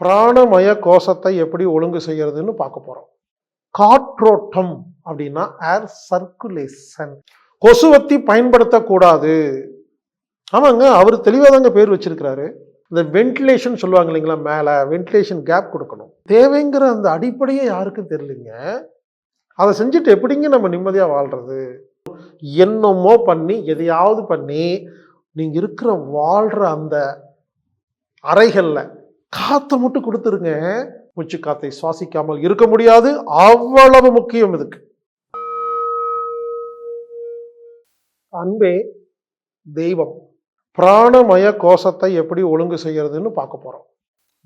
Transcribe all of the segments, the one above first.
பிராணமய கோஷத்தை எப்படி ஒழுங்கு செய்யறதுன்னு பார்க்க போறோம். காற்றோட்டம் அப்படின்னா ஏர் சர்க்குலேஷன் கொசுவத்தி பயன்படுத்தக்கூடாது. ஆமாங்க அவர் தெளிவாக தாங்க பேர் வச்சிருக்கிறாரு. இந்த வென்டிலேஷன் சொல்லுவாங்க இல்லைங்களா மேலே வென்டிலேஷன் கேப் கொடுக்கணும். தேவைங்கிற அந்த அடிப்படையே யாருக்கும் தெரியலைங்க? அதை செஞ்சுட்டு எப்படிங்க நம்ம நிம்மதியாக வாழ்றது? என்னமோ பண்ணி எதையாவது பண்ணி நீங்கள் இருக்கிற வாழ்கிற அந்த அறைகளில் காற்றை மட்டும் கொடுத்துருங்க. மூச்சு காத்தை சுவாசிக்காமல் இருக்க முடியாது. அவ்வளவு முக்கியம் இதுக்கு. அன்பே தெய்வம் பிராணமய கோஷத்தை எப்படி ஒழுங்கு செய்யறதுன்னு பார்க்க போறோம்.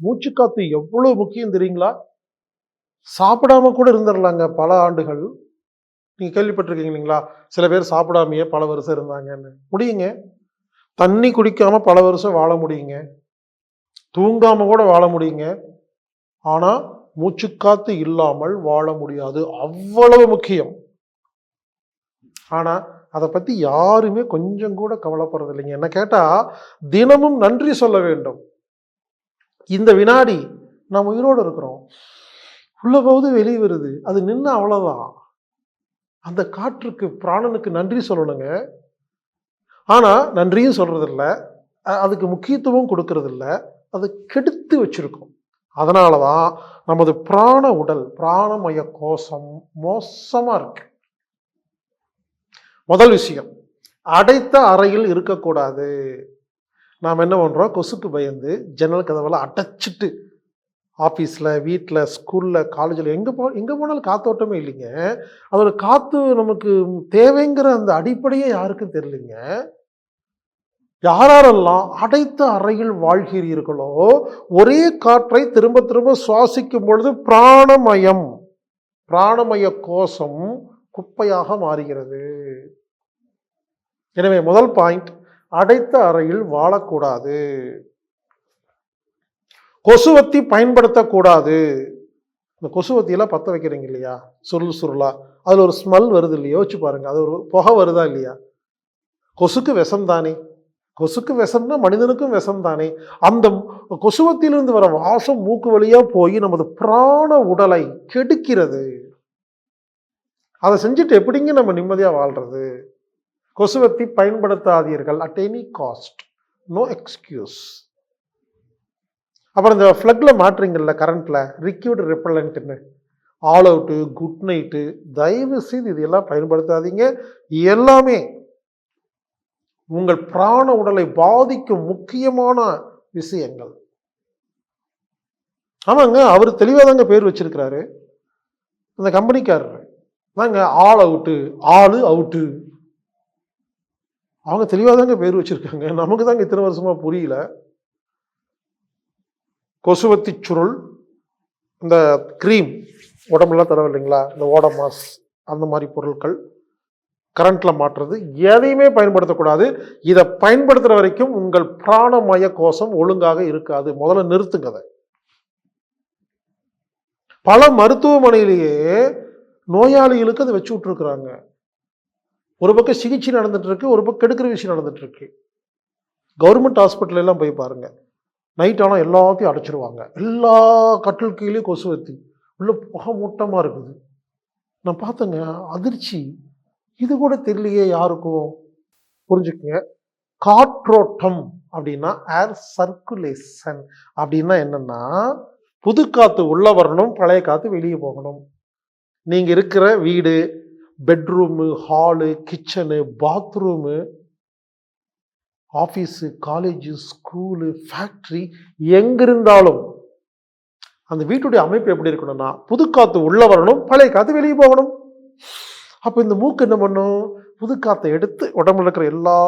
மூச்சு காற்று எவ்வளவு முக்கியம் தெரியுங்களா? சாப்பிடாம கூட இருந்துடலாங்க பல ஆண்டுகள். நீங்கள் கேள்விப்பட்டிருக்கீங்க இல்லைங்களா? சில பேர் சாப்பிடாமையே பல வருஷம் இருந்தாங்கன்னு. முடியுங்க. தண்ணி குடிக்காமல் பல வருஷம் வாழ முடியுங்க. தூங்காம கூட வாழ முடியுங்க. ஆனா மூச்சுக்காத்து இல்லாமல் வாழ முடியாது. அவ்வளவு முக்கியம். ஆனா அதை பத்தி யாருமே கொஞ்சம் கூட கவலைப்படுறது இல்லைங்க. என்ன கேட்டா தினமும் நன்றி சொல்ல வேண்டும். இந்த வினாடி நாம் உயிரோடு இருக்கிறோம். உள்ள போகுது வெளியே வருது. அது நின்று அவ்வளோதான் அந்த காற்றுக்கு பிராணனுக்கு நன்றி சொல்லணுங்க. ஆனால் நன்றியும் சொல்கிறதில்ல அதுக்கு முக்கியத்துவம் கொடுக்கறதில்ல. அது கெடுத்து வச்சிருக்கோம். அதனால தான் நமது பிராண உடல் பிராணமய கோஷம் மோசமாக இருக்கு. முதல் விஷயம் அடைத்த அறையில் இருக்கக்கூடாது. நாம் என்ன பண்ணுறோம் கொசுக்கு பயந்து ஜன்னல் கதவெல்லாம் அடைச்சிட்டு ஆஃபீஸில் வீட்டில் ஸ்கூலில் காலேஜில் எங்கே போ எங்கே போனாலும் காத்தோட்டமே இல்லைங்க. அதோட காற்று நமக்கு தேவைங்கிற அந்த அடிப்படையே யாருக்கும் தெரியலைங்க. யாரெல்லாம் அடைத்த அறையில் வாழ்கிறீர்களோ ஒரே காற்றை திரும்ப திரும்ப சுவாசிக்கும் பொழுது பிராணமயம் பிராணமய கோஷம் குப்பையாக மாறுகிறது. எனவே முதல் பாயிண்ட் அடைத்த அறையில் வாழக்கூடாது. கொசுவத்தி பயன்படுத்தக்கூடாது. இந்த கொசுவத்தியெல்லாம் பற்ற வைக்கிறீங்க இல்லையா? சுருள் சுருளா. அதில் ஒரு ஸ்மெல் வருது இல்லையா? யோசிச்சு பாருங்க. அது ஒரு புகை வருதா இல்லையா? கொசுக்கு விஷம் தானே. கொசுக்கு விஷம்னா மனிதனுக்கும் விஷம் தானே அந்த கொசுவத்திலிருந்து வர வாசம் மூக்கு வழியா போய் நமது பிராண உடலை கெடுக்கிறது. அதை செஞ்சுட்டு எப்படிங்க நம்ம நிம்மதியா வாழ்றது? கொசுவத்தி பயன்படுத்தாதீர்கள் at any cost no excuse அப்புறம் இந்த ஃப்ளக்ல மாட்டுறீங்கல்ல கரண்ட்ல ரிக்யூட் ரிப்பலண்ட்னு ஆல் அவுட்டு குட் நைட்டு தயவு செய்து இதெல்லாம் பயன்படுத்தாதீங்க. எல்லாமே உங்கள் பிராண உடலை பாதிக்கும் முக்கியமான விஷயங்கள். ஆமாங்க அவர் தெளிவாக தாங்க பேர் வச்சிருக்கிறாரு. அந்த கம்பெனிக்காரர். தாங்க ஆள் அவுட்டு ஆளு அவுட்டு அவங்க தெளிவாக தாங்க பேர் வச்சிருக்காங்க. நமக்கு தாங்க இத்தனை வருஷமா புரியல. கொசுவத்தி சுருள் இந்த க்ரீம் உடம்புலாம் தரவில்லைங்களா இல்லைங்களா? இந்த ஓடமாஸ் அந்த மாதிரி பொருட்கள். கரண்ட்டில் மாற்றுறது. எதையுமே பயன்படுத்தக்கூடாது. இதை பயன்படுத்துகிற வரைக்கும் உங்கள் பிராணமய கோஷம் ஒழுங்காக இருக்காது. முதல்ல நிறுத்துங்க அதை. பல மருத்துவமனையிலேயே நோயாளிகளுக்கு அதை வச்சு விட்டுருக்குறாங்க. ஒரு பக்கம் சிகிச்சை நடந்துட்டுருக்கு ஒரு பக்கம் கெடுக்கிற விஷயம் நடந்துட்டு கவர்மெண்ட் ஹாஸ்பிட்டல் எல்லாம் போய் பாருங்க. நைட் ஆனால் எல்லாத்தையும் அடைச்சிருவாங்க. எல்லா கட்டில் கீழேயும் கொசுவத்தி உள்ள புகை மூட்டமாக இருக்குது. நான் பார்த்தேங்க அதிர்ச்சி. இது கூட தெரியலையே யாருக்கும் புரிஞ்சுக்குங்க. காற்றோட்டம் அப்படின்னா ஏர் சர்க்குலேஷன் அப்படின்னா என்னன்னா புது காத்து உள்ள வரணும் பழைய காத்து வெளியே போகணும். நீங்க இருக்கிற வீடு bedroom hall kitchen bathroom office college school factory எங்கிருந்தாலும் அந்த வீட்டுடைய அமைப்பு எப்படி இருக்கணும்னா புது காற்று உள்ள வரணும் பழைய காத்து வெளியே போகணும். அப்போ இந்த மூக்கு என்ன பண்ணும்? புது காற்றை எடுத்து உடம்புல இருக்கிற எல்லா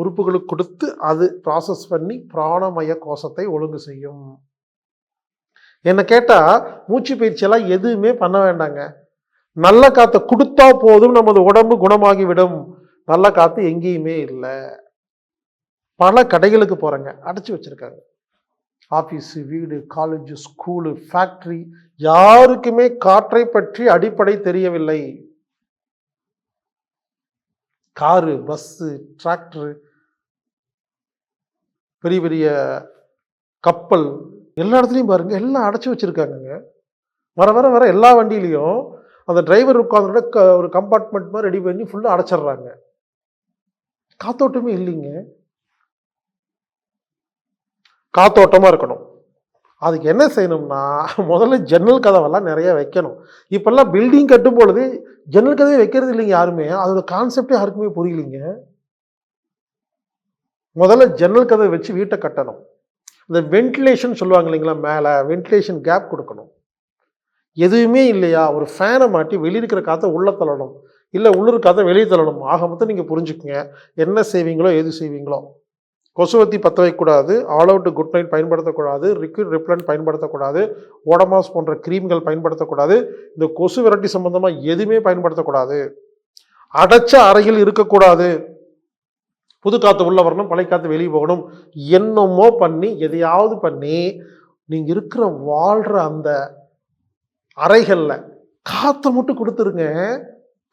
உறுப்புகளுக்கு கொடுத்து அது ப்ராசஸ் பண்ணி பிராணமய கோஷத்தை ஒழுங்கு செய்யும். என்னை கேட்டால் மூச்சு பயிற்சியெல்லாம் எதுவுமே பண்ண வேண்டாங்க. நல்ல காற்றை கொடுத்தா போதும் நமது உடம்பு குணமாகி விடும். நல்ல காற்று எங்கேயுமே இல்லை. பல கடைகளுக்கு போகிறேங்க அடைச்சி வச்சிருக்காங்க. ஆஃபீஸு வீடு காலேஜு ஸ்கூலு ஃபேக்ட்ரி யாருக்குமே காற்றை பற்றி அடிப்படை தெரியவில்லை. காரு பஸ்ஸு டிராக்டரு பெரிய பெரிய கப்பல் எல்லா இடத்துலையும் பாருங்கள் எல்லாம் அடைச்சி வச்சுருக்காங்கங்க. வர வர வர எல்லா வண்டியிலையும் அந்த டிரைவர் உட்காந்துட ஒரு கம்பார்ட்மெண்ட் மாதிரி ரெடி பண்ணி ஃபுல்லாக அடைச்சிடுறாங்க. காத்தோட்டமே இல்லைங்க. காத்தோட்டமாக இருக்கணும். அதுக்கு என்ன செய்யணும்னா முதல்ல ஜன்னல் கதவெல்லாம் நிறைய வைக்கணும். இப்போல்லாம் பில்டிங் கட்டும் பொழுது ஜன்னல் கதவை வைக்கிறது இல்லைங்க யாருமே. அதோட கான்செப்டே யாருக்குமே புரியலைங்க. முதல்ல ஜன்னல் கதவை வச்சு வீட்டை கட்டணும். இந்த வென்டிலேஷன் சொல்லுவாங்க இல்லைங்களா மேலே வென்டிலேஷன் கேப் கொடுக்கணும். எதுவுமே இல்லையா? ஒரு ஃபேனை மாட்டி வெளியிருக்கிற காற்றை உள்ள தள்ளணும். இல்லை உள்ளூர் காற்றை வெளியே தள்ளணும். ஆக மொத்தம் நீங்கள் புரிஞ்சுக்குங்க. என்ன செய்வீங்களோ எது செய்வீங்களோ. கொசுவத்தி பற்ற வைக்கக்கூடாது ஆல் அவுட் குட் நைட் பயன்படுத்தக்கூடாது லிக்விட் ரிப்ளண்ட் பயன்படுத்தக்கூடாது ஓடமாஸ் போன்ற கிரீம்கள் பயன்படுத்தக்கூடாது இந்த கொசு விரட்டி சம்பந்தமாக எதுவுமே பயன்படுத்தக்கூடாது. அடைச்ச அறையில் இருக்கக்கூடாது. புது காற்று உள்ள வரணும் பழைய காற்று வெளியே போகணும் என்னமோ பண்ணி எதையாவது பண்ணி நீங்கள் இருக்கிற வாழ்கிற அந்த அறைகளில் காற்றை மட்டும் கொடுத்துருங்க.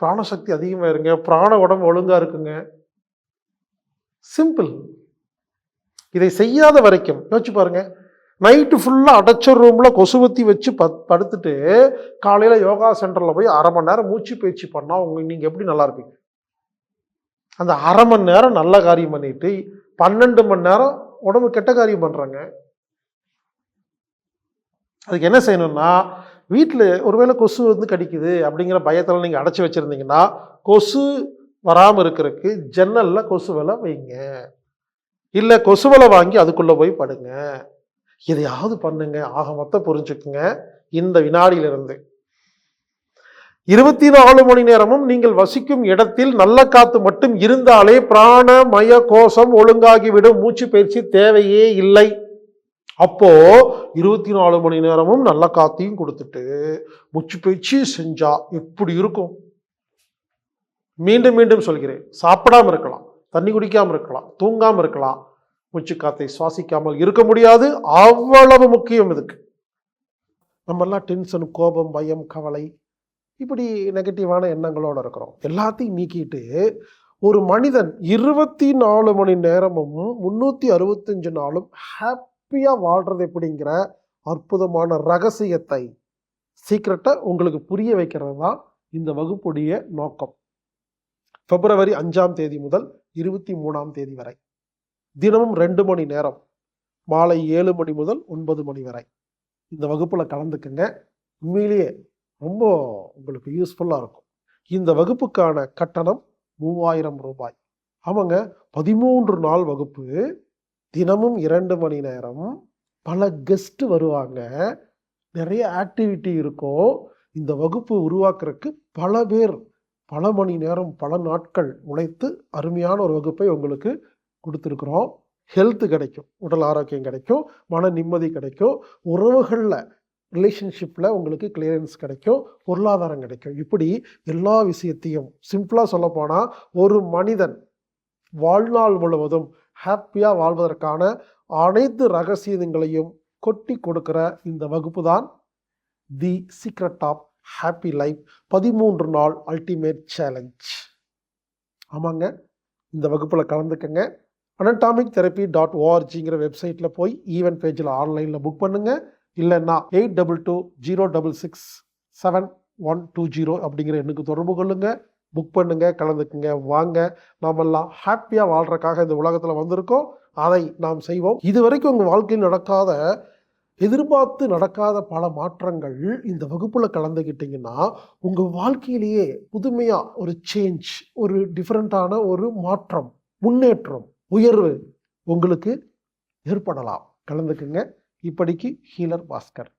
பிராணசக்தி அதிகமாக இருங்க பிராண உடம்பு ஒழுங்காக இருக்குங்க. சிம்பிள் இதை செய்யாத வரைக்கும் யோசிச்சு பாருங்க. நைட்டு ஃபுல்லாக அடைச்ச ரூமில் கொசுவத்தி வச்சு பத் படுத்துட்டு காலையில் யோகா சென்டரில் போய் அரை மணி நேரம் மூச்சு பயிற்சி பண்ணால் உங்க நீங்கள் எப்படி நல்லா இருப்பீங்க? அந்த அரை மணி நேரம் நல்ல காரியம் பண்ணிட்டு பன்னெண்டு மணி நேரம் உடம்பு கெட்ட காரியம் பண்ணுறாங்க அதுக்கு என்ன செய்யணும்னா வீட்டில் ஒருவேளை கொசு வந்து கடிக்குது அப்படிங்கிற பயத்தில் நீங்கள் அடைச்சி வச்சுருந்தீங்கன்னா கொசு வராமல் இருக்கிறதுக்கு ஜன்னலில் கொசு வைங்க. இல்லை கொசுவலை வாங்கி அதுக்குள்ளே போய் படுங்க. எதையாவது பண்ணுங்க. ஆக மொத்தம் புரிஞ்சுக்குங்க. இந்த வினாடியிலிருந்து. இருபத்தி நாலு மணி நேரமும் நீங்கள் வசிக்கும் இடத்தில் நல்ல காத்து மட்டும் இருந்தாலே பிராண மய கோஷம் ஒழுங்காகிவிடும். மூச்சு பயிற்சி தேவையே இல்லை. அப்போ இருபத்தி நாலு மணி நேரமும் நல்ல காத்தையும் கொடுத்துட்டு மூச்சு பயிற்சி செஞ்சா எப்படி இருக்கும்? மீண்டும் மீண்டும் சொல்கிறேன். சாப்பிடாம இருக்கலாம். தண்ணி குடிக்காமல் இருக்கலாம் தூங்காமல் இருக்கலாம். மூச்சு காத்தை சுவாசிக்காமல் இருக்க முடியாது. அவ்வளவு முக்கியம் இதுக்கு. நம்மெல்லாம் டென்ஷன் கோபம் பயம் கவலை இப்படி நெகட்டிவான எண்ணங்களோடு இருக்கிறோம். எல்லாத்தையும் நீக்கிட்டு ஒரு மனிதன் இருபத்தி நாலு மணி நேரமும் முந்நூற்றி அறுபத்தஞ்சு நாளும் ஹாப்பியாக வாழ்கிறது எப்படிங்கிற அற்புதமான ரகசியத்தை சீக்கிரட்டை உங்களுக்கு புரிய வைக்கிறது தான் இந்த வகுப்புடைய நோக்கம். பிப்ரவரி அஞ்சாம் தேதி முதல் இருபத்தி மூணாம் தேதி வரை. தினமும் ரெண்டு மணி நேரம். மாலை ஏழு மணி முதல் ஒன்பது மணி வரை. இந்த வகுப்பில் கலந்துக்குங்க. உண்மையிலேயே ரொம்ப உங்களுக்கு யூஸ்ஃபுல்லாக இருக்கும். இந்த வகுப்புக்கான கட்டணம் மூவாயிரம் ரூபாய். ஆமாங்க பதிமூன்று நாள் வகுப்பு. தினமும் இரண்டு மணி நேரம். பல கெஸ்ட் வருவாங்க. நிறைய ஆக்டிவிட்டி இருக்கும். இந்த வகுப்பு உருவாக்குறதுக்கு பல பேர் பல மணி நேரம் பல நாட்கள் உழைத்து அருமையான ஒரு வகுப்பை உங்களுக்கு கொடுத்துருக்குறோம். ஹெல்த்து கிடைக்கும் உடல் ஆரோக்கியம் கிடைக்கும் மன நிம்மதி கிடைக்கும் உறவுகளில் ரிலேஷன்ஷிப்பில் உங்களுக்கு கிளியரன்ஸ் கிடைக்கும் பொருளாதாரம் கிடைக்கும். இப்படி எல்லா விஷயத்தையும் சிம்பிளாக சொல்லப்போனால் ஒரு மனிதன் வாழ்நாள் முழுவதும் ஹாப்பியாக வாழ்வதற்கான அனைத்து ரகசியங்களையும் கொட்டி கொடுக்கிற இந்த வகுப்பு தான் the secret of happy life பதிமூன்று நாள் அல்டிமேட் சேலஞ்ச் ஆமாங்க. இந்த வகுப்பில் கலந்துக்கங்க. அனட்டாமிக் தெரப்பி டாட் ஓஆர்ஜிங்கிற வெப்சைட்டில் போய் ஈவென்ட் பேஜில் ஆன்லைனில் புக் பண்ணுங்கள் இல்லைன்னா eight double two zero double six seven one two zero அப்படிங்கிற எண்ணுக்கு தொடர்பு கொள்ளுங்கள் புக் பண்ணுங்க கலந்துக்குங்க வாங்க. நாமெல்லாம் ஹாப்பியாக வாழ்கிறக்காக இந்த உலகத்தில் வந்திருக்கோம். அதை நாம் செய்வோம். இது வரைக்கும் உங்கள் வாழ்க்கையில் நடக்காத எதிர்பார்த்து நடக்காத பல மாற்றங்கள் இந்த வகுப்பில் கலந்துக்கிட்டிங்கன்னா உங்கள் வாழ்க்கையிலேயே புதுமையாக ஒரு சேஞ்ச் ஒரு டிஃப்ரெண்ட்டான ஒரு மாற்றம் முன்னேற்றம் உயர்வு உங்களுக்கு ஏற்படலாம். கலந்துக்குங்க. இப்படிக்கு ஹீலர் பாஸ்கர்.